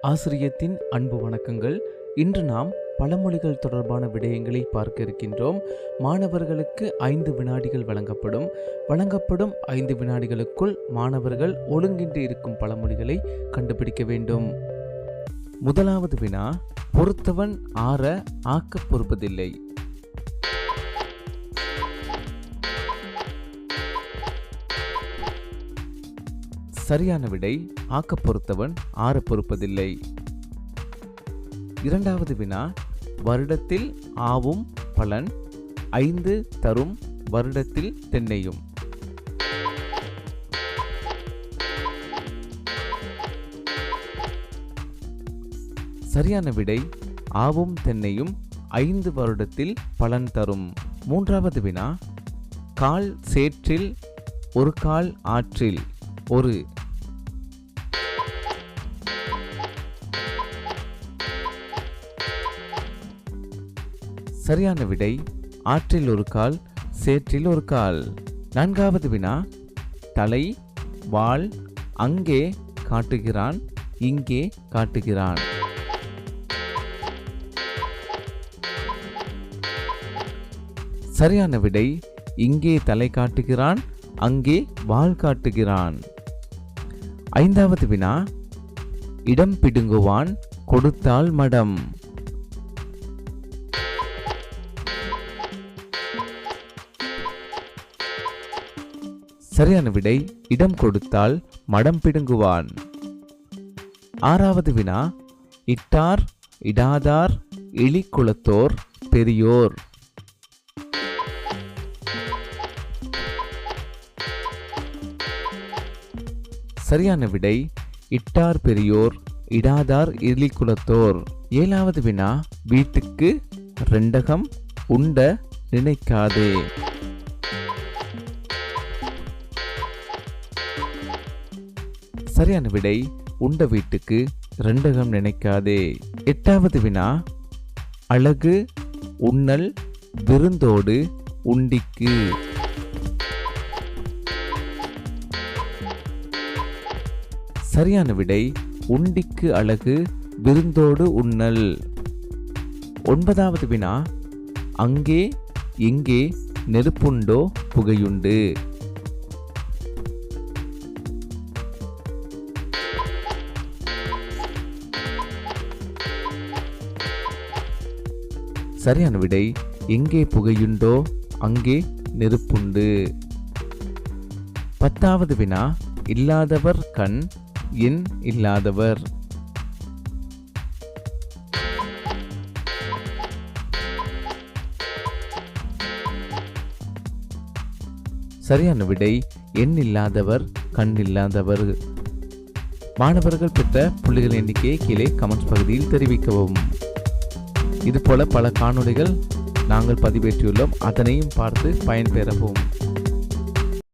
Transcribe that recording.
ஆசிரியத்தின் அன்பு வணக்கங்கள். இன்று நாம் பழமொழிகள் தொடர்பான விடயங்களை பார்க்க இருக்கின்றோம். மாணவர்களுக்கு ஐந்து வினாடிகள் வழங்கப்படும். வழங்கப்படும் ஐந்து வினாடிகளுக்குள் மாணவர்கள் ஒழுங்கின்றி இருக்கும் பழமொழிகளை கண்டுபிடிக்க வேண்டும். முதலாவது வினா பொறுத்தவன் ஆற ஆக்கப் பொறுப்பதில்லை. சரியான விடை ஆக்கப் பொறுத்தவன் ஆற பொறுப்பதில்லை. இரண்டாவது வினா வருடத்தில் ஆவும் பலன் ஐந்து தரும் வருடத்தில் தென்னையும். சரியான விடை ஆவும் தென்னையும் ஐந்து வருடத்தில் பலன் தரும். மூன்றாவது வினா கால் சேற்றில் ஒரு கால் ஆற்றில் ஒரு சரியான விடை ஆற்றில் ஒரு கால் சேற்றில் ஒரு கால். நான்காவது வினா தலை வாள் அங்கே காட்டுகிறான் இங்கே காட்டுகிறான். சரியான விடை இங்கே தலை காட்டுகிறான் அங்கே வாள் காட்டுகிறான். ஐந்தாவது வினா இடம் பிடுங்குவான் கொடுத்தால் மடம். சரியான விடை இடம் கொடுத்தால் மடம் பிடுங்குவான். ஆறாவது வினா இட்டார் இடாதார் இழிக்குளத்தோர் பெரியோர். சரியான விடை இட்டார் பெரியோர் இடாதார் இழிக்குலத்தோர் ஏழாவது வினா வீட்டுக்கு ரெண்டகம் உண்ட நினைக்காதே. சரியான விடை உண்ட வீட்டுக்கு ரெண்டகம் நினைக்காதே. எட்டாவது வினா அழகு உண்ணல் விருந்தோடு உண்டிக்கு. சரியான விடை உண்டிக்கு அழகு விருந்தோடு உண்ணல். ஒன்பதாவது வினா அங்கே எங்கே நெருப்புண்டோ புகையுண்டு. சரியான விடை எங்கே புகையுண்டோ அங்கே நெருப்புண்டு. பத்தாவது வினா இல்லாதவர் கண் என் இல்லாதவர். சரியான விடை எண் இல்லாதவர் கண் இல்லாதவர். மாணவர்கள் பெற்ற புள்ளிகள் எண்ணிக்கையை கீழே கமெண்ட்ஸ் பகுதியில் தெரிவிக்கவும். இதுபோல பல காணொளிகள் நாங்கள் பதிவேற்றியுள்ளோம். அதனையும் பார்த்து பயன்பெறவும்.